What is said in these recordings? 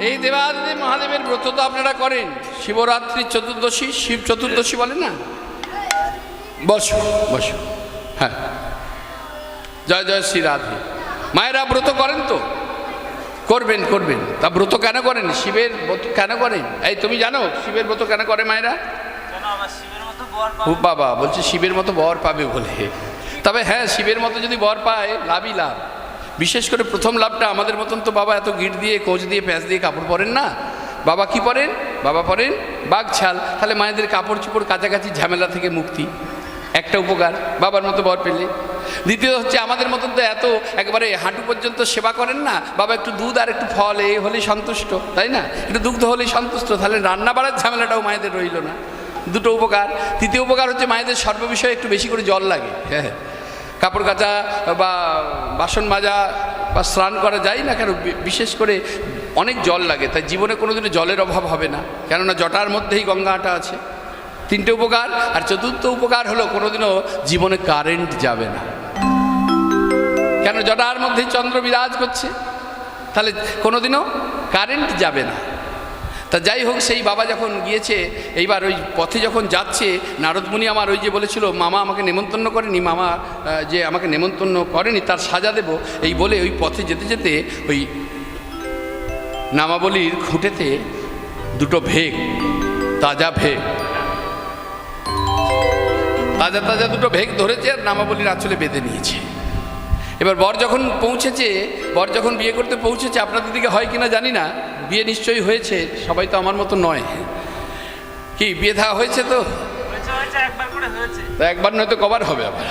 এই দেবাদিদেব মহাদেবের ব্রত তো আপনারা করেন। শিবরাত্রি চতুর্দশী শিব চতুর্দশী বলে না? বসো বসো। হ্যাঁ। জয় জয় শ্রী রাধে। মায়েরা ব্রত করেন তো? করবেন করবেন। তা ব্রত কেন করেন? শিবের ব্রত কেন করেন? এই তুমি জানো শিবের ব্রত কেন করে মায়েরা? ও বাবা বলছে শিবের মতো বর পাবে বলে। তবে হ্যাঁ শিবের মতো যদি বর পায় লাভই লাভ। বিশেষ করে প্রথম লাভটা আমাদের মতন তো বাবা এত গিট দিয়ে, কোচ দিয়ে, প্যাঁচ দিয়ে কাপড় পরেন না। বাবা কি পরেন? বাবা পরেন বাঘ ছাল। তাহলে মায়েদের কাপড় চোপড় কাছাকাছি ঝামেলা থেকে মুক্তি। একটা উপকার, বাবার মতো বর পেলে। দ্বিতীয় হচ্ছে আমাদের মতন তো এত একবারে হাঁটু পর্যন্ত সেবা করেন না, বাবা একটু দুধ আর একটু ফল, এই হলেই সন্তুষ্ট, তাই না? একটু দুগ্ধ হলেই সন্তুষ্ট, তাহলে রান্না বাড়ার ঝামেলাটাও মায়েদের রইল না। দুটো উপকার। তৃতীয় উপকার হচ্ছে মায়েদের সর্ববিষয়ে একটু বেশি করে জল লাগে। হ্যাঁ। কাপড় কাচা বা বাসন মাজা বা স্নান করা যায় না কেন বিশেষ করে অনেক জল লাগে, তাই জীবনে কোনো কোনোদিনও জলের অভাব হবে না। কেননা জটার মধ্যেই গঙ্গাটা আছে। তিনটে উপকার, আর চতুর্থ উপকার হলো কোনোদিনও জীবনে কারেন্ট যাবে না। কেন জটার মধ্যেই চন্দ্র বিরাজ করছে? তাহলে কোনোদিনও কারেন্ট যাবে না। তা যাই হোক, সেই বাবা যখন গিয়েছে, এইবার ওই পথে যখন যাচ্ছে নারদমুনি আমার ওই যে বলেছিল, মামা আমাকে নেমন্তন্ন করেনি, মামা যে আমাকে নেমন্তন্ন করেনি, তার সাজা দেব। এই বলে ওই পথে যেতে যেতে ওই নামাবলির খুঁটেতে দুটো ভেগ, তাজা ভেগ, তাজা তাজা দুটো ভেগ ধরেছে আর নামাবলির আঁচলে বেঁধে নিয়েছে। এবার বর যখন পৌঁছেছে বর যখন বিয়ে করতে পৌঁছেছে আপনাদের দিকে হয় কিনা জানি না বিয়ে নিশ্চয়ই হয়েছে সবাই তো আমার মতো নয়। কি বিয়ে থা হয়েছে তো? একবার নয়তো কবার হবে আবার।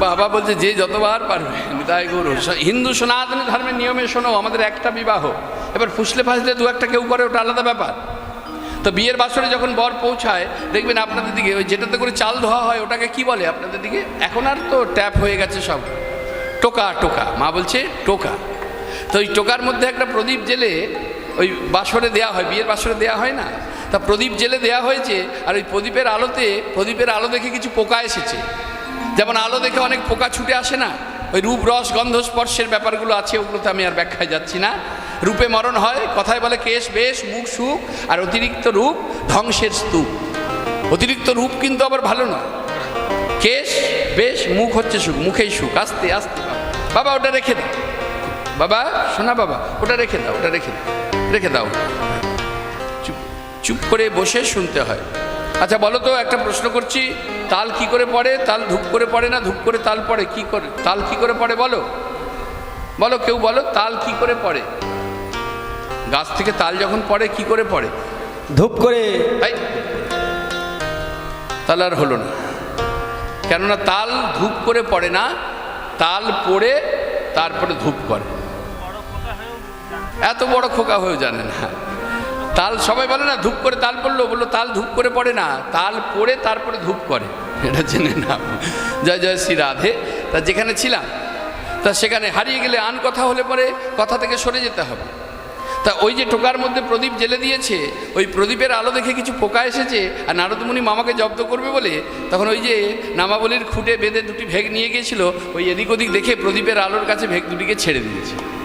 বাবা বলছে যে যতবার পারবে তাই গুরু। হিন্দু সনাতনী ধর্মের নিয়মে শোনো আমাদের একটা বিবাহ। এবার ফুসলে ফাসলে দু একটা কেউ করে ওটা আলাদা ব্যাপার। তো বিয়ের বাসরে যখন বর পৌঁছায়, দেখবেন আপনাদের দিকে ওই যেটাতে করে চাল ধোয়া হয়, ওটাকে কি বলে আপনাদের দিকে? এখন আর তো ট্যাপ হয়ে গেছে সব। টোকা টোকা। মা বলছে, টোকা। তো ওই টোকার মধ্যে একটা প্রদীপ জেলে ওই বাসরে দেয়া হয়, বিয়ের বাসরে দেয়া হয় না? তা প্রদীপ জেলে দেয়া হয়েছে আর ওই প্রদীপের আলোতে, প্রদীপের আলো দেখে কিছু পোকা এসেছে। যেমন আলো দেখে অনেক পোকা ছুটে আসে না? ওই রূপ, রস, গন্ধ, স্পর্শের ব্যাপারগুলো আছে, ওগুলোতে আমি আর ব্যাখ্যায় যাচ্ছি না। রূপে মরণ হয়, কথায় বলে কেশ, বেশ, মুখ, সুখ, আর অতিরিক্ত রূপ ধ্বংসের স্তূপ। অতিরিক্ত রূপ কিন্তু আবার ভালো না কেশ, বেশ, মুখ হচ্ছে সুখ, মুখেই সুখ, আস্তে আস্তে। বাবা। বাবা, ওটা রেখে দাও। বাবা, শোনা বাবা, ওটা রেখে দাও, ওটা রেখে দাও রেখে দাও। চুপ চুপ করে বসে শুনতে হয়। আচ্ছা বলো তো, একটা প্রশ্ন করছি, তাল কি করে পড়ে? তাল ধূপ করে পড়ে না ধূপ করে তাল পড়ে? কি করে, তাল কি করে পড়ে বলো? বলো, কেউ বলো, তাল কি করে পড়ে? গাছ থেকে তাল যখন পড়ে কি করে পড়ে? ধূপ করে তাই? তাহলে আর হলো না। কেননা তাল ধূপ করে পড়ে না তাল পড়ে তারপরে ধূপ করে। এত বড় খোকা হয়েও জানে না। তাল সবাই বলে না ধূপ করে তাল পড়ল বলল তাল ধূপ করে পড়ে না তাল পড়ে তারপরে ধূপ করে। এটা জেনে না জয় জয় শ্রী রাধে। তা যেখানে ছিলাম তা সেখানে হারিয়ে গেলে আন কথা হলে পরে কথা থেকে সরে যেতে হবে। তা ওই যে টোকার মধ্যে প্রদীপ জেলে দিয়েছে, ওই প্রদীপের আলো দেখে কিছু পোকা এসেছে, আর নারদমুনি মামাকে জব্দ করবে বলে, তখন ওই যে নামাবলির খুঁটে বেঁধে দুটি ভেগ নিয়ে গিয়েছিল, ওই এদিক ওদিক দেখে প্রদীপের আলোর কাছে ভেগ দুটিকে ছেড়ে দিয়েছে।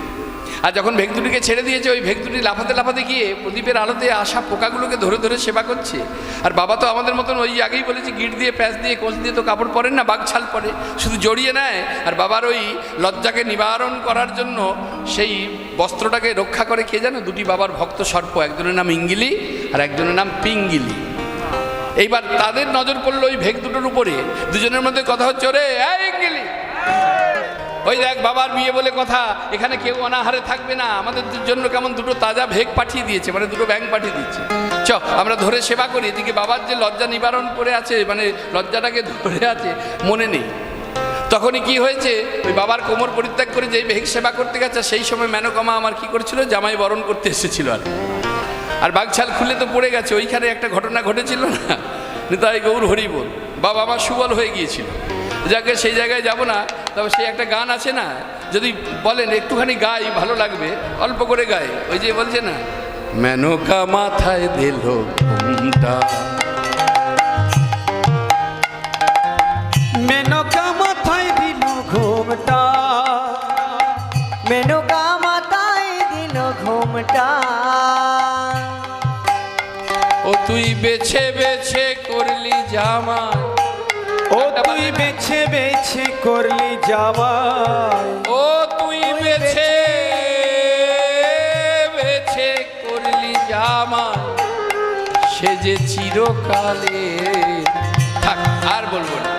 আর যখন ভেগ দুটিকে ছেড়ে দিয়েছে, ওই ভেগ দুটি লাফাতে লাফাতে গিয়ে প্রদীপের আলোতে আসা পোকাগুলোকে ধরে ধরে সেবা করছে। আর বাবা তো আমাদের মতন ওই আগেই বলেছে, গিট দিয়ে, প্যাঁচ দিয়ে, কোচ দিয়ে তো কাপড় পরেন না, বাঘ ছাল পরে, শুধু জড়িয়ে নেয়। আর বাবার ওই লজ্জাকে নিবারণ করার জন্য সেই বস্ত্রটাকে রক্ষা করে কে জানো, দুটি বাবার ভক্ত সর্প, একজনের নাম ইঙ্গিলি আর একজনের নাম পিঙ্গিলি। এইবার তাদের নজর পড়ল ওই ভেগ দুটোর উপরে। দুজনের মধ্যে কথা হচ্ছে, ওরে ইঙ্গিলি! ওই দেখ বাবার বিয়ে বলে কথা, এখানে কেউ অনাহারে থাকবে না। আমাদের জন্য কেমন দুটো তাজা ভেগ পাঠিয়ে দিয়েছে মানে দুটো ব্যাংক পাঠিয়ে দিয়েছে। চ, আমরা ধরে সেবা করি, এদিকে বাবার যে লজ্জা নিবারণ করে আছে মানে লজ্জাটাকে ধরে আছে, মনে নেই। তখনই কি হয়েছে, ওই বাবার কোমর পরিত্যাগ করে যেই ভেগ সেবা করতে গেছে, সেই সময় মেনকামা আমার কি করছিল? জামাই বরণ করতে এসেছিল আর আর বাঘছাল খুলে তো পড়ে গেছে, ওইখানে একটা ঘটনা ঘটেছিল না? নিতাই গৌর হরিবোল, বাবা আমার সুবল হয়ে গিয়েছিল। যাকে সেই জায়গায় যাব না তবে সেই একটা গান আছে না যদি বলেন একটুখানি গাই ভালো লাগবে অল্প করে গাই ওই যে বলছে না মেনকা মাথায় দিল ঘুমটা। মেনকা মাথায় দিল ঘুমটা। মেনকা মাথায় দিল ঘুমটা। ও তুই বেছে বেছে করলি জামা ও তুই বেছে বেছে করলি যাওয়া ও তুই বেছে বেছে করলি জামা সে যে চিরকালে থাক আর বলব না।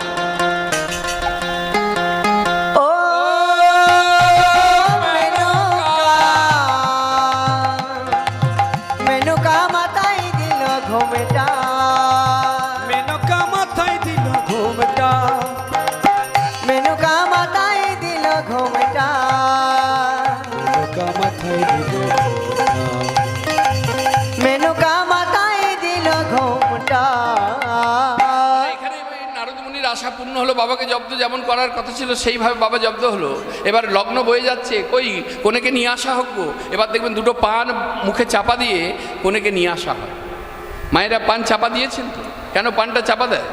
জব্দ যেমন করার কথা ছিল সেইভাবে বাবা জব্দ হলো। এবার লগ্ন বয়ে যাচ্ছে কই? কোনেকে নিয়ে আসা হোক এবার দেখবেন দুটো পান মুখে চাপা দিয়ে কোনেকে নিয়ে আসা হয়। মায়েরা পান চাপা দিয়েছেন তো? কেন পানটা চাপা দেয়?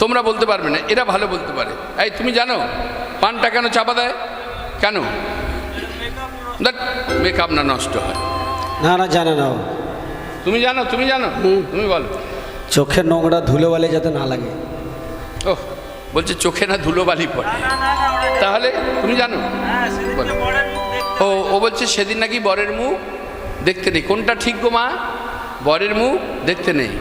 তোমরা বলতে পারবে না এরা ভালো বলতে পারে। এই তুমি জানো পানটা কেন চাপা দেয়? কেন? মেকআপ না নষ্ট হয়। না না জানে না তুমি জানো তুমি জানো? তুমি বলো। চোখের নোংরা ধুলো বালে যাতে না লাগে। ও বলছে, চোখে না ধুলো বালি পড়ে। তাহলে তুমি জানো। ও ও বলছে, সেদিন নাকি বরের মুখ দেখতে নেই। কোনটা ঠিক গো মা? বরের মুখ দেখতে নেই।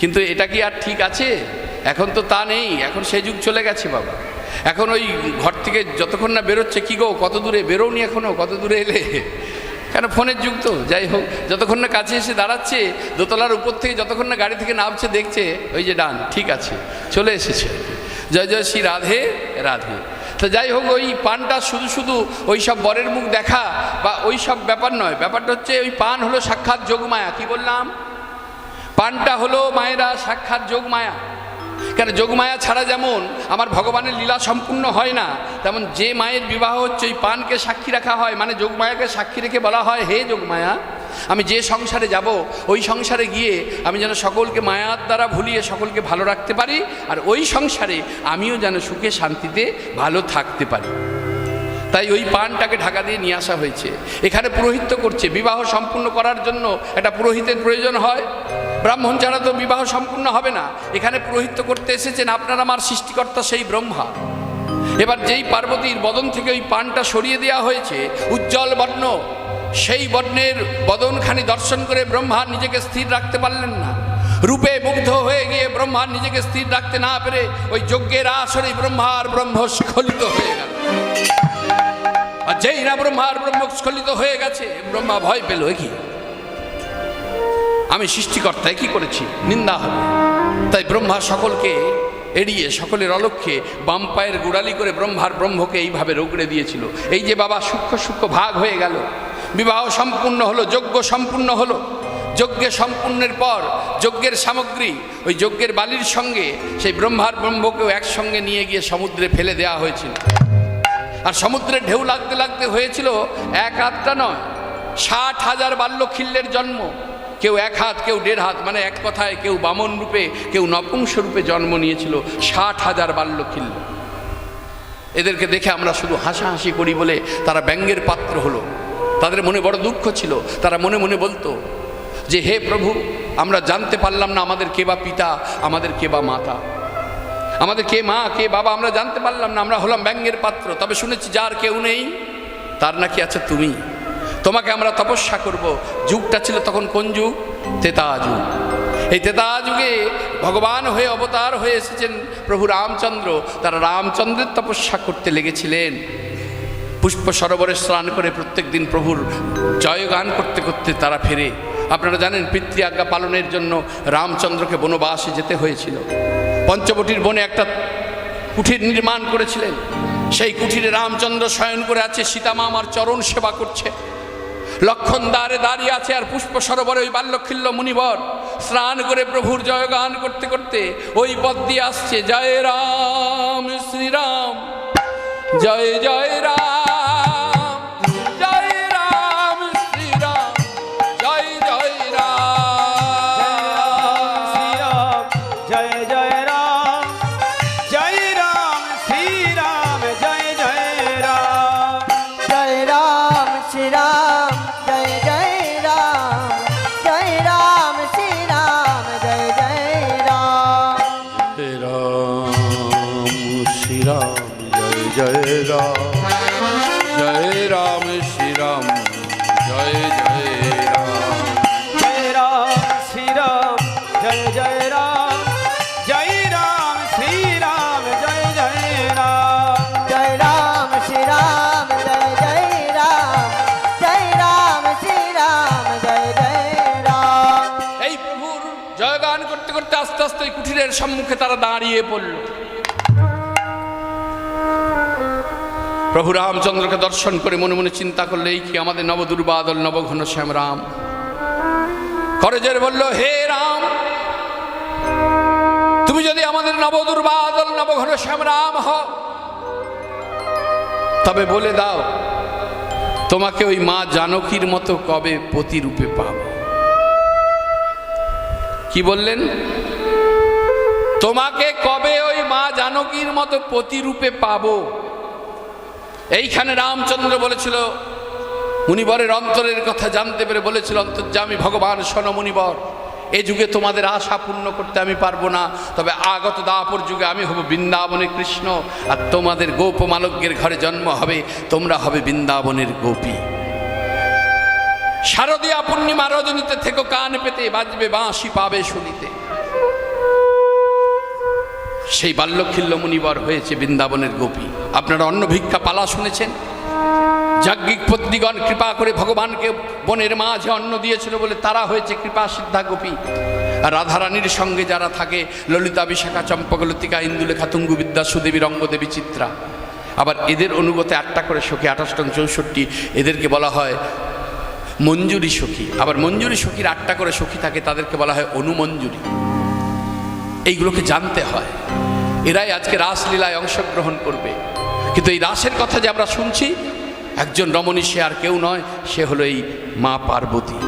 কিন্তু এটা কি আর ঠিক আছে? এখন তো তা নেই। এখন সে যুগ চলে গেছে বাবা। এখন ওই ঘর থেকে যতক্ষণ না বেরোচ্ছে, কি গো, কত দূরে? বেরোনি এখনও? কত দূরে এলে? কেন ফোনের যুগ তো? যাই হোক, যতক্ষণ না কাছে এসে দাঁড়াচ্ছে, দোতলার উপর থেকে যতক্ষণ না গাড়ি থেকে নামছে, দেখছে, ওই যে ডান, ঠিক আছে, চলে এসেছে। জয় জয় শ্রী রাধে রাধে। তো যাই হোক, ওই পানটা শুধু শুধু ওই সব বরের মুখ দেখা বা ওই সব ব্যাপার নয়। ব্যাপারটা হচ্ছে ওই পান হলো সাক্ষাৎ যোগমায়া। কি বললাম? পানটা হলো মায়েরা সাক্ষাৎ যোগমায়া। কেন যোগমায়া ছাড়া যেমন আমার ভগবানের লীলা সম্পূর্ণ হয় না, তেমন যে মায়ের বিবাহ হচ্ছে ওই পানকে সাক্ষী রাখা হয় মানে যোগমায়াকে সাক্ষী রেখে বলা হয়, হে যোগমায়া আমি যে সংসারে যাব, ওই সংসারে গিয়ে আমি যেন সকলকে মায়ার দ্বারা ভুলিয়ে সকলকে ভালো রাখতে পারি, আর ওই সংসারে আমিও যেন সুখে শান্তিতে ভালো থাকতে পারি। তাই ওই পানটাকে ঢাকা দিয়ে নিয়ে আসা হয়েছে। এখানে পুরোহিত্য করছে, বিবাহ সম্পূর্ণ করার জন্য একটা পুরোহিতের প্রয়োজন হয়। ব্রাহ্মণ ছাড়া তো বিবাহ সম্পূর্ণ হবে না। এখানে পুরোহিত্য করতে এসেছেন, আপনার আমার সৃষ্টিকর্তা সেই ব্রহ্মা। এবার যেই পার্বতীর বদন থেকে ওই পানটা সরিয়ে দেওয়া হয়েছে, উজ্জ্বল বর্ণ সেই বর্ণের বদনখানি দর্শন করে ব্রহ্মা নিজেকে স্থির রাখতে পারলেন না। রূপে মুগ্ধ হয়ে গিয়ে ব্রহ্মা নিজেকে স্থির রাখতে না পেরে ওই যজ্ঞের আসরে ব্রহ্মার ব্রহ্ম স্খলিত হয়ে গেল। আর যেই না ব্রহ্মার ব্রহ্ম স্খলিত হয়ে গেছে, ব্রহ্মা ভয় পেল কি? আমি সৃষ্টিকর্তা কি করেছি? নিন্দা হবে। তাই ব্রহ্মা সকলকে এড়িয়ে, সকলের অলক্ষ্যে বাম পায়ের গুড়ালি করে ব্রহ্মার ব্রহ্মকে এইভাবে রোগড়ে দিয়েছিল। এই যে বাবা, সূক্ষ্ম সূক্ষ্ম ভাগ হয়ে গেল। বিবাহ সম্পূর্ণ হলো, যজ্ঞ সম্পূর্ণ হলো। যজ্ঞে সম্পূর্ণের পর যজ্ঞের সামগ্রী, ওই যজ্ঞের বালির সঙ্গে সেই ব্রহ্মার ব্রহ্মকেও একসঙ্গে নিয়ে গিয়ে সমুদ্রে ফেলে দেওয়া হয়েছিল। আর সমুদ্রের ঢেউ লাগতে লাগতে হয়েছিল এক হাতটা নয়, ষাট হাজার বাল্যখিল্যের জন্ম। কেউ এক হাত, কেউ দেড় হাত মানে এক কথায় কেউ বামন রূপে, কেউ নপুংস রূপে জন্ম নিয়েছিল ষাট হাজার বাল্যখিল্য এদেরকে দেখে আমরা শুধু হাসাহাসি করি বলে তারা ব্যঙ্গের পাত্র হলো। তাদের মনে বড় দুঃখ ছিল। তারা মনে মনে বলতো যে, হে প্রভু, আমরা জানতে পারলাম না আমাদের কে বা পিতা, আমাদের কে বা মাতা। আমাদের কে মা, কে বাবা, আমরা জানতে পারলাম না, আমরা হলাম ব্যঙ্গের পাত্র। তবে শুনেছি যার কেউ নেই, তার নাকি আছে তুমি। তোমাকে আমরা তপস্যা করব। যুগটা ছিল তখন কোন যুগ? তেতা যুগ। এই তেতা যুগে ভগবান হয়ে অবতার হয়ে এসেছেন প্রভু রামচন্দ্র। তারা রামচন্দ্রের তপস্যা করতে লেগেছিলেন। পুষ্প সরোবরে স্নান করে প্রত্যেক দিন প্রভুর জয়গান করতে করতে তারা ফেরে। আপনারা জানেন পিতৃ আজ্ঞা পালনের জন্য রামচন্দ্রকে বনবাসে যেতে হয়েছিল। পঞ্চবটির বনে একটা কুঠির নির্মাণ করেছিলেন। সেই কুঠিরে রামচন্দ্র শয়ন করে আছে সীতামা আমার চরণ সেবা করছে। লক্ষণ দ্বারে দাঁড়িয়ে আছে আর পুষ্প সরোবরে ওই বাল্যখিল্য মুনিবর। স্নান করে প্রভুর জয়গান করতে করতে ওই পদ দিয়ে আসছে, জয় রাম, শ্রীরাম, জয় জয় রাম। শ্রীরাম ওই কুঠিরের সম্মুখে তারা দাঁড়িয়ে পড়ল। প্রভু রামচন্দ্রকে দর্শন করে মনে মনে চিন্তা করলে, এই কি আমাদের নবদুর্বাদল, নবঘন শ্যাম রাম করজের বলল, হে রাম, তুমি যদি আমাদের নবদুর্বাদল, নবঘন শ্যাম রাম হও, তবে বলে দাও, তোমাকে ওই মা জানকীর মতো কবে প্রতিরূপে পাব? কি বললেন? তোমাকে কবে ওই মা জানকীর মতো প্রতিরূপে পাব? এইখানে রামচন্দ্র বলেছিল, মুনিবরের অন্তরের কথা জানতে পেরে বলেছিল, অন্তর্যামী ভগবান, শোনো মুনিবর, এ যুগে তোমাদের আশা পূর্ণ করতে আমি পারব না। তবে আগত দাপর যুগে আমি হব বৃন্দাবনের কৃষ্ণ, আর তোমাদের গোপমালজ্ঞের ঘরে জন্ম হবে, তোমরা হবে বৃন্দাবনের গোপী। শারদীয়া পূর্ণিমা রজনীতে থেকে, কান পেতে বাজবে বাঁশি পাবে শুনিতে। সেই বাল্যখিল্য মুনিবর হয়েছে বৃন্দাবনের গোপী। আপনারা অন্ন ভিক্ষা পালা শুনেছেন? যাজ্ঞিক পত্নীগণ কৃপা করে ভগবানকে বনের মাঝে অন্ন দিয়েছিল বলে তারা হয়েছে কৃপা সিদ্ধা গোপী। রাধারানীর সঙ্গে যারা থাকে, ললিতা বিশাখা, চম্পকলতিকা, ইন্দুলেখা তুঙ্গু বিদ্যা সুদেবী, রঙ্গদেবী, চিত্রা। আবার এদের অনুগতে আটটা করে সখী আঠাশটং চৌষট্টি। এদেরকে বলা হয় মঞ্জুরি সখী। আবার মঞ্জুরি সখীর আটটা করে সখী থাকে, তাদেরকে বলা হয় অনুমঞ্জুরি। এইগুলোকে জানতে হয়। এরাই আজকে রাসলীলায় অংশগ্রহণ করবে। কিন্তু এই রাসের কথা যে আমরা শুনছি, একজন রমণী সে আর কেউ নয়, সে হলো এই মা পার্বতী।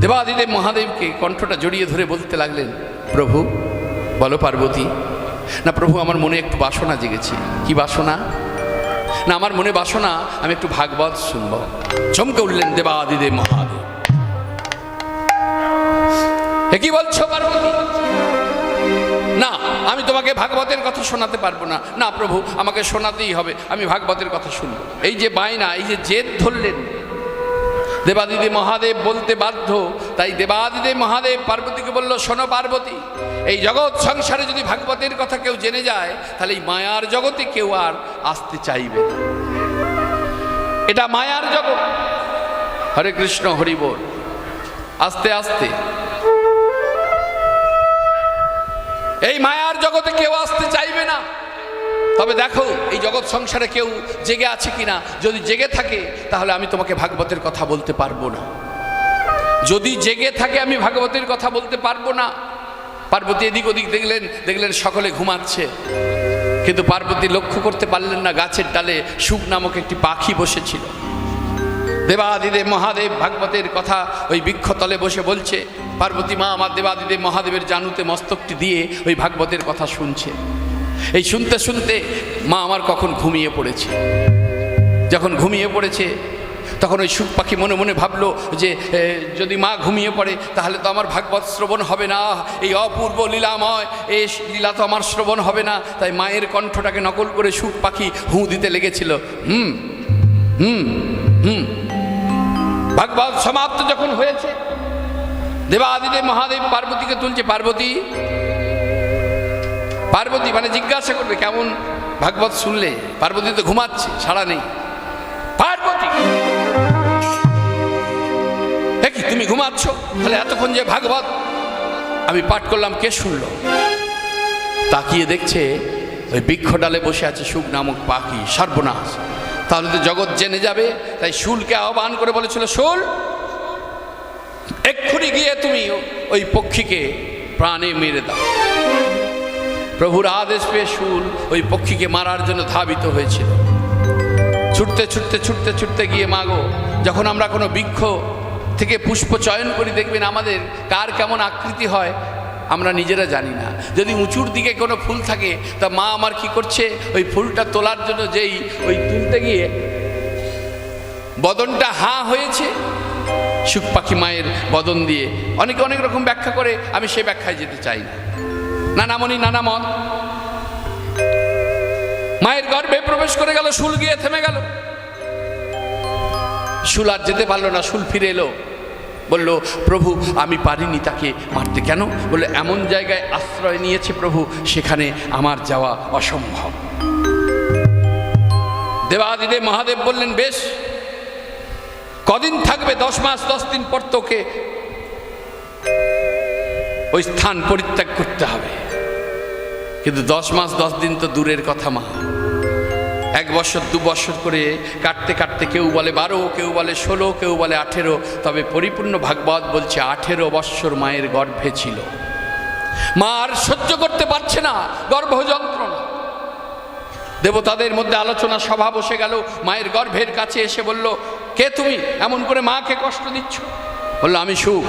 দেবাদিদেব মহাদেবকে কণ্ঠটা জড়িয়ে ধরে বলতে লাগলেন, প্রভু, বলো পার্বতী, না প্রভু, আমার মনে একটু বাসনা জেগেছে। কি বাসনা? না, আমার মনে বাসনা, আমি একটু ভাগবত শুনব। চমকে উঠলেন দেবাদিদেব মহাদেব। কি বলছো পার্বতী? না, আমি তোমাকে ভাগবতের কথা শোনাতে পারব না। না, প্রভু, আমাকে শোনাতেই হবে। আমি ভাগবতের কথা শুনব এই যে বায়না, এই যে জেদ ধরলেন। দেবাদিদে মহাদেব বলতে বাধ্য। তাই দেবাদিদে মহাদেব পার্বতীকে বলল, শোনো পার্বতী, এই জগৎ সংসারে যদি ভাগবতের কথা কেউ জেনে যায়, তাহলে এই মায়ার জগতে কেউ আর আসতে চাইবে না। এটা মায়ার জগৎ। হরে কৃষ্ণ, হরি বল। আস্তে আস্তে। এই মায়ার জগতে কেউ আসতে চাইবে না। তবে দেখো, এই জগৎ সংসারে কেউ জেগে আছে কিনা? যদি জেগে থাকে, তাহলে আমি তোমাকে ভাগবতের কথা বলতে পারব না। যদি জেগে থাকে, আমি ভাগবতের কথা বলতে পারব না। পার্বতী এদিক ওদিক দেখলেন দেখলেন সকলে ঘুমাচ্ছে। কিন্তু পার্বতী লক্ষ্য করতে পারলেন না, গাছের ডালে সুখ নামক একটি পাখি বসেছিল। দেবাদিদেব মহাদেব ভাগবতের কথা ওই বৃক্ষতলে বসে বলছে পার্বতী মা আমার দেবাদিদেব মহাদেবের জানুতে মস্তকটি দিয়ে ওই ভাগবতের কথা শুনছে। এই শুনতে শুনতে মা আমার কখন ঘুমিয়ে পড়েছে। যখন ঘুমিয়ে পড়েছে, তখন ওই সুখ পাখি মনে মনে ভাবলো যে যদি মা ঘুমিয়ে পড়ে, তাহলে তো আমার ভাগবত শ্রবণ হবে না। এই অপূর্ব লীলাময় এই লীলা তো আমার শ্রবণ হবে না। তাই মায়ের কণ্ঠটাকে নকল করে সুখ পাখি হুঁ দিতে লেগেছিল। হুম হুম হুম। ভাগবত সমাপ্ত যখন হয়েছে দেবাদিদেব মহাদেব পার্বতীকে তুলছে পার্বতী। পার্বতী মানে জিজ্ঞাসা করবে, কেমন ভাগবত শুনলে? পার্বতী তো ঘুমাচ্ছে, সাড়া নেই। পার্বতী! এ তুমি ঘুমাচ্ছ? তাহলে এতক্ষণ যে ভাগবত, আমি পাঠ করলাম, কে শুনল? তাকিয়ে দেখছে, ওই বৃক্ষ ডালে বসে আছে সুখ নামক পাখি, সর্বনাশ। তাহলে তো জগৎ জেনে যাবে, তাই শুলকে আহ্বান করে বলেছিল, শুল এক্ষুনি গিয়ে তুমি ওই পক্ষীকে প্রাণে মেরে দাও। প্রভুর আদেশ পেয়ে শুল ওই পক্ষীকে মারার জন্য ধাবিত হয়েছিল। ছুটতে ছুটতে ছুটতে ছুটতে গিয়ে মাগো যখন আমরা কোনো বৃক্ষ থেকে পুষ্প চয়ন করি, দেখবেন আমাদের কার কেমন আকৃতি হয়, আমরা নিজেরা জানি না। যদি উঁচুর দিকে কোনো ফুল থাকে, তা মা আমার কি করছে? ওই ফুলটা তোলার জন্য যেই ওই তুলতে গিয়ে বদনটা হা হয়েছে সুখ পাখি মায়ের বদন দিয়ে। অনেকে অনেক রকম ব্যাখ্যা করে, আমি সে ব্যাখ্যায় যেতে চাই না। নানামণি নানা মত মায়ের গর্ভে প্রবেশ করে গেল, শুল গিয়ে থেমে গেল। শুল আর যেতে পারল না, শুল ফিরে এলো। বলল, প্রভু, আমি পারিনি তাকে মারতে। কেন? বলল, এমন জায়গায় আশ্রয় নিয়েছে প্রভু, সেখানে আমার যাওয়া অসম্ভব। দেবাদিদেব মহাদেব বললেন, বেশ কদিন থাকবে দশ মাস, দশ দিন পর তোকে ওই স্থান পরিত্যাগ করতে হবে। কিন্তু দশ মাস, দশ দিন তো দূরের কথা মা। এক বছর, দু বছর করে কাটতে কাটতে কেউ বলে বারো, কেউ বলে ষোলো, কেউ বলে আঠেরো, তবে পরিপূর্ণ ভাগবত বলছে আঠেরো বৎসর মায়ের গর্ভে ছিল। মা আর সহ্য করতে পারছে না, গর্ভ যন্ত্রণা। দেবতাদের মধ্যে আলোচনা সভা বসে গেল, মায়ের গর্ভের কাছে এসে বলল কে তুমি? এমন করে মাকে কষ্ট দিচ্ছ? বলল, আমি সুখ।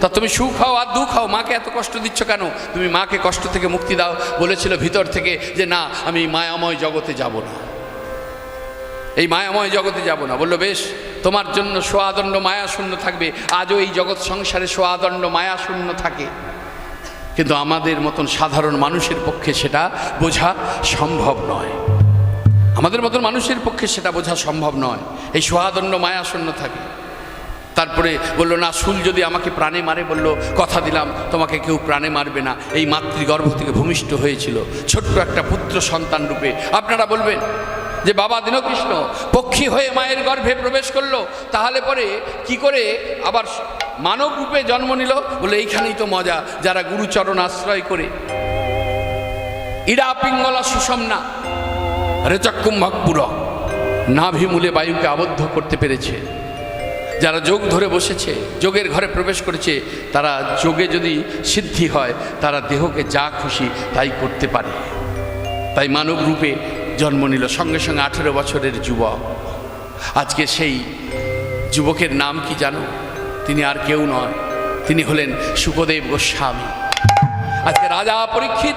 তা তুমি সুখ হও আর দুঃখ হও মাকে এত কষ্ট দিচ্ছ কেন? তুমি মাকে কষ্ট থেকে মুক্তি দাও। বলেছিল ভিতর থেকে যে, না, আমি মায়াময় জগতে যাব না। এই মায়াময় জগতে যাব না। বলল, বেশ, তোমার জন্য সোয়াদণ্ড মায়া শূন্য থাকবে। আজও এই জগৎ সংসারে সোয়াদণ্ড মায়া শূন্য থাকে। কিন্তু আমাদের মতন সাধারণ মানুষের পক্ষে সেটা বোঝা সম্ভব নয়। আমাদের মতন মানুষের পক্ষে সেটা বোঝা সম্ভব নয়। এই সোহাদণ্ড মায়া শূন্য থাকে। তারপরে বলল, না শুল যদি আমাকে প্রাণে মারে, বলল, কথা দিলাম, তোমাকে কেউ প্রাণে মারবে না। এই মাতৃগর্ভ থেকে ভূমিষ্ঠ হয়েছিল। ছোট্ট একটা পুত্র সন্তান রূপে। আপনারা বলবেন যে, বাবা দীনকৃষ্ণ, পক্ষী হয়ে মায়ের গর্ভে প্রবেশ করল, তাহলে পরে কি করে আবার মানব রূপে জন্ম নিল? বলে এইখানেই তো মজা, যারা গুরুচরণ আশ্রয় করে। ইরা পিঙ্গলা সুষমনা। রেচকুম্ভকপুর নাভিমূলে বায়ুকে আবদ্ধ করতে পেরেছে। যারা যোগ ধরে বসেছে, যোগের ঘরে প্রবেশ করেছে, তারা যোগে যদি সিদ্ধি হয়, তারা দেহকে যা খুশি তাই করতে পারে। তাই মানব রূপে জন্ম নিল সঙ্গে সঙ্গে আঠেরো বছরের যুবক। আজকে সেই যুবকের নাম কি জানো? তিনি আর কেউ নয় তিনি হলেন সুখদেব গোস্বামী। আজকে রাজা পরীক্ষিত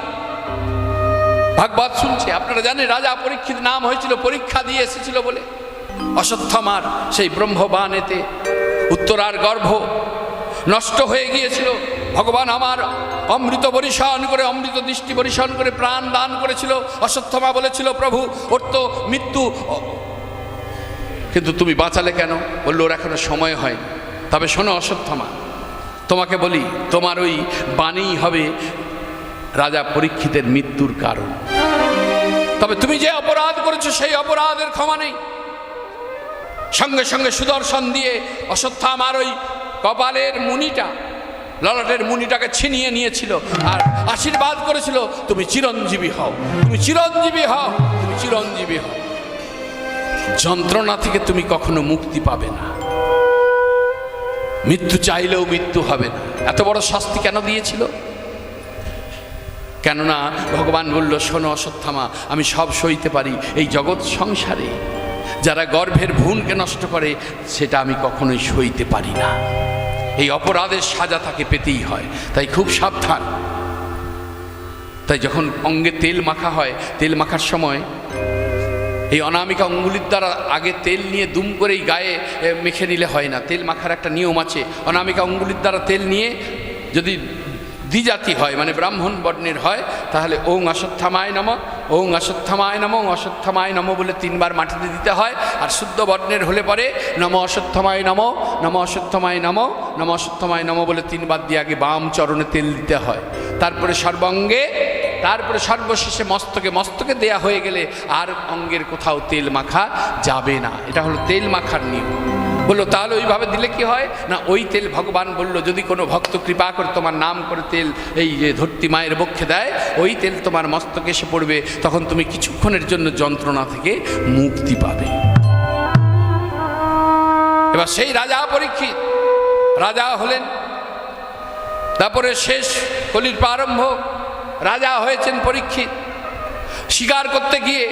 ভাগবত শুনছে, আপনারা জানেন রাজা পরীক্ষিত, নাম হয়েছিল পরীক্ষা দিয়ে এসেছিল বলে। অশ্বত্থমার সেই ব্রহ্মবানেতে উত্তরার গর্ভ নষ্ট হয়ে গিয়েছিল। ভগবান আমার অমৃত পরিশন করে, অমৃত দৃষ্টি পরিশন করে প্রাণ দান করেছিল। অশ্বত্থমা বলেছিল, প্রভু, ওর তো মৃত্যু কিন্তু তুমি বাঁচালে কেন? বলল, ওর এখনও সময় হয় তবে শোনো অশ্বত্থমা তোমাকে বলি, তোমার ওই বাণী হবে রাজা পরীক্ষিতের মৃত্যুর কারণ। তবে তুমি যে অপরাধ করেছ, সেই অপরাধের ক্ষমা নেই। সঙ্গে সঙ্গে সুদর্শন দিয়ে অশ্বত্থামার ওই কপালের মুনিটা, ললাটের মুনিটাকে ছিনিয়ে নিয়েছিল আর আশীর্বাদ করেছিল, তুমি চিরঞ্জীবী হও, তুমি চিরঞ্জীবী হও, তুমি চিরঞ্জীবী হও। যন্ত্রণা থেকে তুমি কখনো মুক্তি পাবে না। মৃত্যু চাইলেও মৃত্যু হবে না। এত বড় শাস্তি কেন দিয়েছিল? কেননা ভগবান বলল, শোনো অশ্বত্থামা আমি সব সইতে পারি এই জগৎ সংসারে। যারা গর্ভের ভ্রূণকে নষ্ট করে, সেটা আমি কখনোই সইতে পারি না। এই অপরাধের সাজা তাকে পেতেই হয়, তাই খুব সাবধান। তাই যখন অঙ্গে তেল মাখা হয়, তেল মাখার সময় এই অনামিকা অঙ্গুলির দ্বারা আগে তেল নিয়ে দুম করেই গায়ে মেখে নিলে হয় না। তেল মাখার একটা নিয়ম আছে, অনামিকা অঙ্গুলির দ্বারা তেল নিয়ে যদি দ্বিজাতি হয় মানে ব্রাহ্মণ বর্ণের হয়, তাহলে ওং অশ্বত্থামায় নম, ওং অশ্বত্থামায় নম, ওং অশ্বত্থামায় নম বলে তিনবার মাটিতে দিতে হয়, আর শুদ্ধ বর্ণের হলে পরে নম অশ্বত্থমায় নম নম অশ্বত্থমায় নম নম অশ্বত্থমায় নম বলে তিনবার দিয়ে আগে বাম চরণে তেল দিতে হয়। তারপরে সর্বাঙ্গে, তারপরে সর্বশেষে মস্তকে মস্তকে দেয়া হয়ে গেলে আর অঙ্গের কোথাও তেল মাখা যাবে না। এটা হলো তেল মাখার নিয়ম। বলল, তাহলে ওইভাবে দিলে কি হয়? না, ওই তেল ভগবান বলল, যদি কোনো ভক্ত কৃপা করে তোমার নাম করে তেল এই যে ধরতি মায়ের বক্ষে দেয়, ওই তেল তোমার মস্তকে এসে পড়বে, তখন তুমি কিছুক্ষণের জন্য যন্ত্রণা থেকে মুক্তি পাবে। এবার সেই রাজা পরীক্ষিত, রাজা হলেন। তারপরে শেষ কলির প্রারম্ভ, রাজা হয়েছেন পরীক্ষিত। শিকার করতে গিয়ে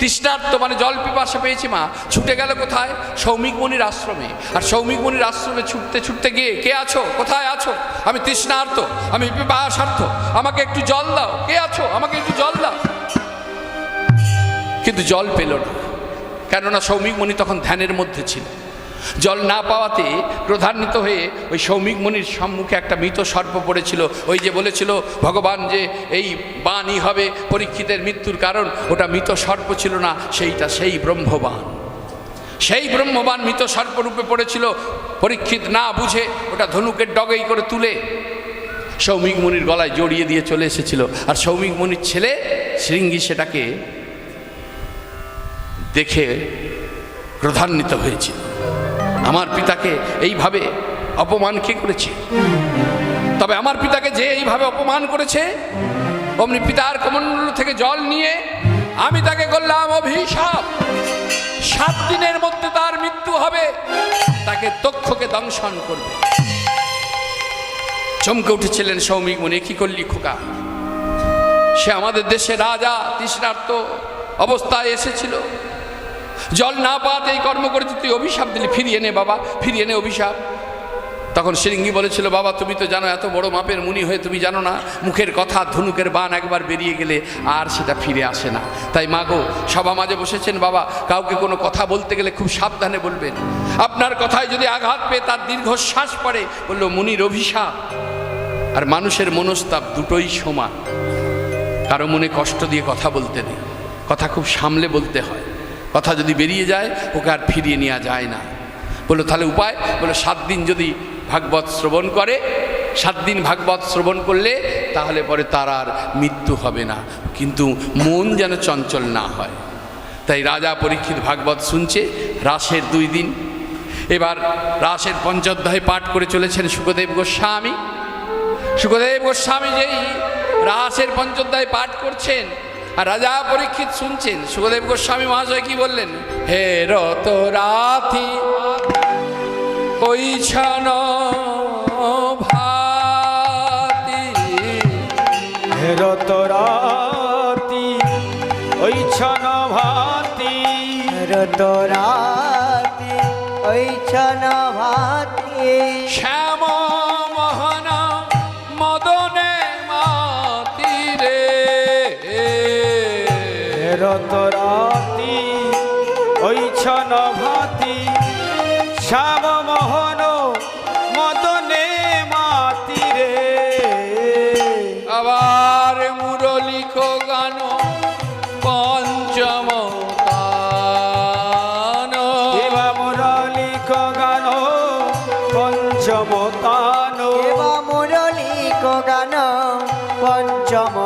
তৃষ্ণার্ত মানে জল পিপাসা পেয়েছি মা। ছুটে গেল কোথায়? সৌমিক মুনির আশ্রমে। আর সৌমিক মুনির আশ্রমে ছুটতে ছুটতে গিয়ে, কে আছো? কোথায় আছো? আমি তৃষ্ণার্ত, আমি পিপাসার্থ, আমাকে একটু জল দাও। কে আছো? আমাকে একটু জল দাও। কিন্তু জল পেল না। কেননা সৌমিক মুনি তখন ধ্যানের মধ্যে ছিল জল না পাওয়াতে ক্রধান্বিত হয়ে ওই সৌমিক মুনির সম্মুখে একটা মৃত সর্প পড়েছিল। ওই যে বলেছিল, ভগবান যে এই বাণই হবে পরীক্ষিতের মৃত্যুর কারণ, ওটা মৃত সর্প ছিল না, সেইটা সেই ব্রহ্মবান। সেই ব্রহ্মবান মৃত সর্পরূপে পড়েছিল, পরীক্ষিত না বুঝে ওটা ধনুকের ডগেই করে তুলে। সৌমিক মুনির গলায় জড়িয়ে দিয়ে চলে এসেছিল। আর সৌমিক মুনির ছেলে শৃঙ্গি সেটাকে দেখে ক্রধান্বিত হয়েছিল। আমার পিতাকে এইভাবে অপমান কে করেছে? তবে আমার পিতাকে যে এইভাবে অপমান করেছে, অমনি পিতার কমণ্ডল থেকে জল নিয়ে আমি তাকে করলাম অভিশাপ। সাত দিনের মধ্যে তার মৃত্যু হবে, তাকে তক্ষকে দংশন করবে। চমকে উঠেছিলেন সৌমিক মনে, কি করলি খোকা? সে আমাদের দেশে রাজা, তৃষ্ণার্ত অবস্থায় এসেছিল। জল না পাতে এই কর্ম করেছি, তুই অভিশাপ দিলি। ফিরিয়ে নে বাবা, ফিরিয়ে নে অভিশাপ। তখন সিরিঙ্গি বলেছিল, বাবা, তুমি তো জানো, এত বড় মাপের মুনি হয়ে তুমি জানো না, মুখের কথা, ধনুকের বান একবার বেরিয়ে গেলে আর সেটা ফিরে আসে না। তাই মা গো, সভা মাঝে বসেছেন বাবা, কাউকে কোনো কথা বলতে গেলে খুব সাবধানে বলবেন। আপনার কথায় যদি আঘাত পেয়ে তার দীর্ঘশ্বাস পড়ে, বলল, মুনির অভিশাপ। আর মানুষের মনস্তাপ দুটোই সমান। কারও মনে কষ্ট দিয়ে কথা বলতে নেই। কথা খুব সামলে বলতে হয়। কথা যদি বেরিয়ে যায়, ওকে আর ফিরিয়ে নেওয়া যায় না। বলল, তাহলে উপায়? বলে সাত দিন যদি ভাগবত শ্রবণ করে, সাত দিন ভাগবত শ্রবণ করলে তাহলে পরে তার আর মৃত্যু হবে না। কিন্তু মন যেন চঞ্চল না হয়। তাই রাজা পরীক্ষিত ভাগবত শুনছে, রাসের দুই দিন। এবার রাসের পঞ্চোধ্যায় পাঠ করে চলেছেন সুখদেব গোস্বামী। সুখদেব গোস্বামী যেই রাসের পঞ্চোধ্যায় পাঠ করছেন আর রাজা পরীক্ষিত শুনছেন। সুখদেব গোস্বামী মহাশয় কি বললেন? হে রত রাথি ওই ছান ভাতি। হেরত রাতি ওই ছন ভাতি। রতরাতি ওই ছন ভাতি। শ্যাম হেরত রাতি ওই ছন ভাতি শ্যাম মোহন মদনে মাতি রে। আবার মুরলিক গান পঞ্চম মুরলিক গান পঞ্চমতান মুরলিক গান পঞ্চম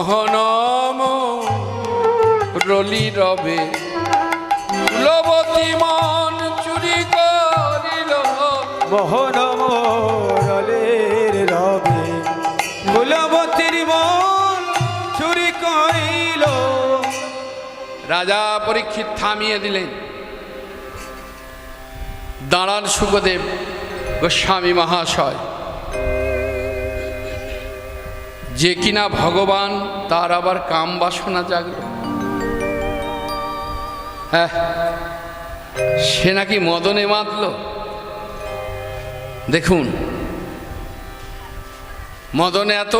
মোহনম রলি রবে। কুলবতী মান চুরি করিল। মোহন মোরলের রবে। কুলবতীর মন চুরি করিল। রাজা পরীক্ষিত থামিয়ে দিলেন। দাঁড়ান সুখদেব গোস্বামী মহাশয়। যে কিনা ভগবান, তার আবার কাম বাসনা জাগল হ্যাঁ সে নাকি মদনে মাতল। দেখুন, মদনে এত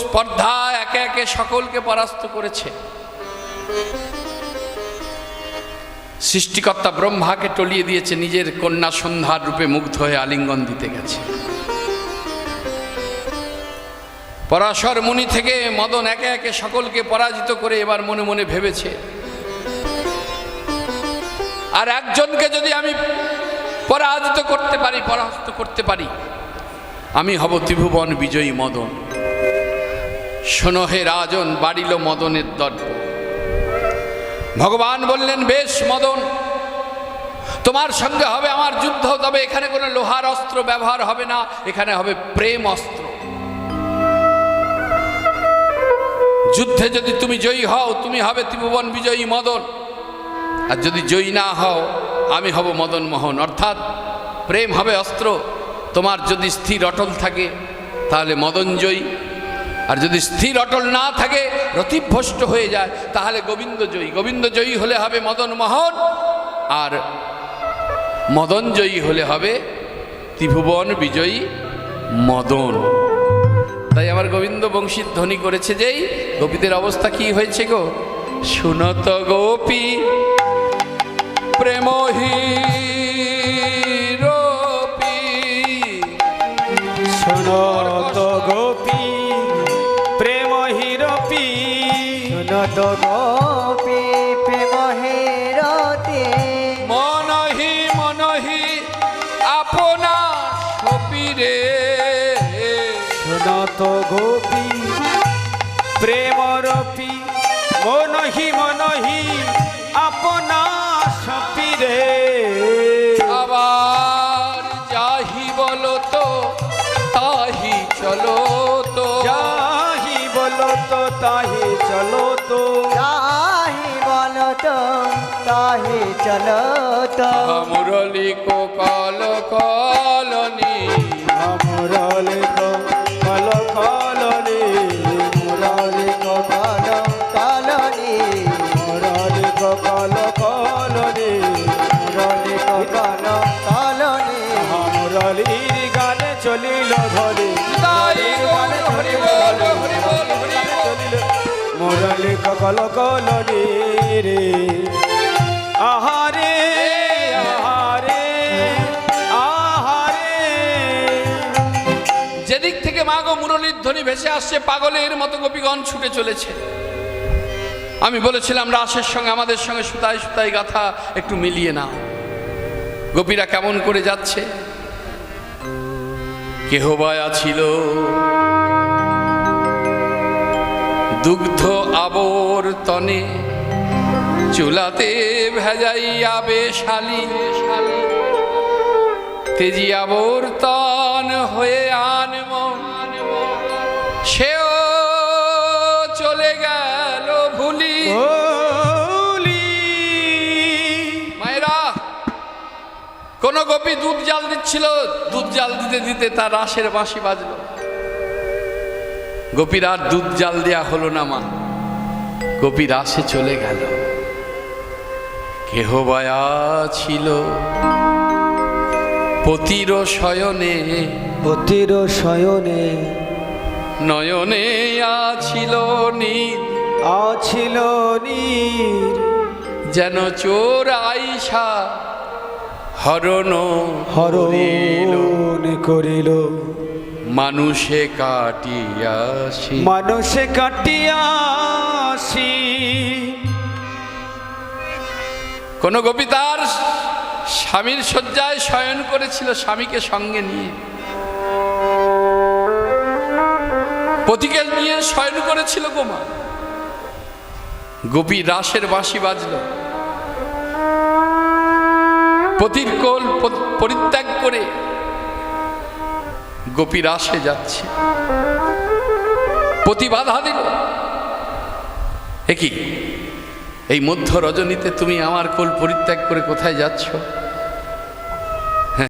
স্পর্ধা একে একে সকলকে পরাস্ত করেছে। সৃষ্টিকর্তা ব্রহ্মাকে টলিয়ে দিয়েছে, নিজের কন্যা সন্ধ্যার রূপে মুগ্ধ হয়ে আলিঙ্গন দিতে গেছে। পরাশর মুনি থেকে মদন একে একে সকলকে পরাজিত করে এবার মনে মনে ভেবেছে। আর একজনকে যদি আমি পরাজিত করতে পারি, পরাস্ত করতে পারি, আমি হব ত্রিভুবন বিজয়ী মদন। শোনো হে রাজন, বাড়িল মদনের দর্প। ভগবান বললেন, বেশ মদন, তোমার সঙ্গে হবে আমার যুদ্ধ, তবে এখানে কোনো লোহার অস্ত্র ব্যবহার হবে না, এখানে হবে প্রেম অস্ত্র। যুদ্ধে যদি তুমি জয়ী হও, তুমি হবে ত্রিভুবন বিজয়ী মদন। আর যদি জয়ী না হও, আমি হব মদন মোহন। অর্থাৎ প্রেম হবে অস্ত্র। তোমার যদি স্থির অটল থাকে, তাহলে মদন জয়ী। আর যদি স্থির অটল না থাকে, রতিভ্রষ্ট হয়ে যায়, তাহলে গোবিন্দ জয়ী। গোবিন্দ জয়ী হলে হবে মদন মোহন, আর মদন জয়ী হলে হবে ত্রিভুবন বিজয়ী মদন। আমার গোবিন্দ বংশীর ধ্বনি করেছে যেই গোপীদের অবস্থা কি হয়েছে গো? শুনত গোপী প্রেমহী শুনত গোপী প্রেম হিরপি শুনত তাহি চলত। মুরলি কোকল কলনি মুরলি কল কলনি মুরলি কপাল কালনি মুরলি কল কলনি মুরলি কপাল কালনি মুরলির গানে চলিল ধরে তাই গৌর হরি বল হরি বল হরি বল মুরলি কল ধ্বনি ভেসে আসছে, পাগলের মতো গোপীগণ ছুটে চলেছে। আমি বলেছিলাম, রাসের সঙ্গে, আমাদের সঙ্গে সুতায় সুতায় গাথা একটু মিলিয়ে নাও। গোপীরা কেমন করে যাচ্ছে? কেহ বায়া ছিল? দুগ্ধ আবর্তনে চুলাতে ভেজাইয়া বেশালি। তেজি আবর্তন হয়ে কোন গোপী দুধ জাল দিচ্ছিল দুধ জাল দিতে দিতে তার রাসের বাঁশি বাজলো। গোপীর আর দুধ জাল দেয়া হলো না মা। গোপী রাসে চলে গেল। কেহ বায়া ছিল পতির শয়নে। পতির শয়নে। নয়নে আছিল নীল আছিল নীর। যেন চোর আইসা হরণ হরণ করিল। মানুষে কাটিয়াছি মানুষে কাটিয়াসি কোন গোপী তার স্বামীর শয্যায় শয়ন করেছিল স্বামীকে সঙ্গে নিয়ে। পতিকে নিয়ে শয়ন করেছিল গোমা। গোপী রাসের বাঁশি বাজল। পতির কোল পরিত্যাগ করে গোপীরাসে যাচ্ছে। প্রতিবাধা বাধা দিল একই এই মধ্য রজনীতে তুমি আমার কোল পরিত্যাগ করে কোথায় যাচ্ছ?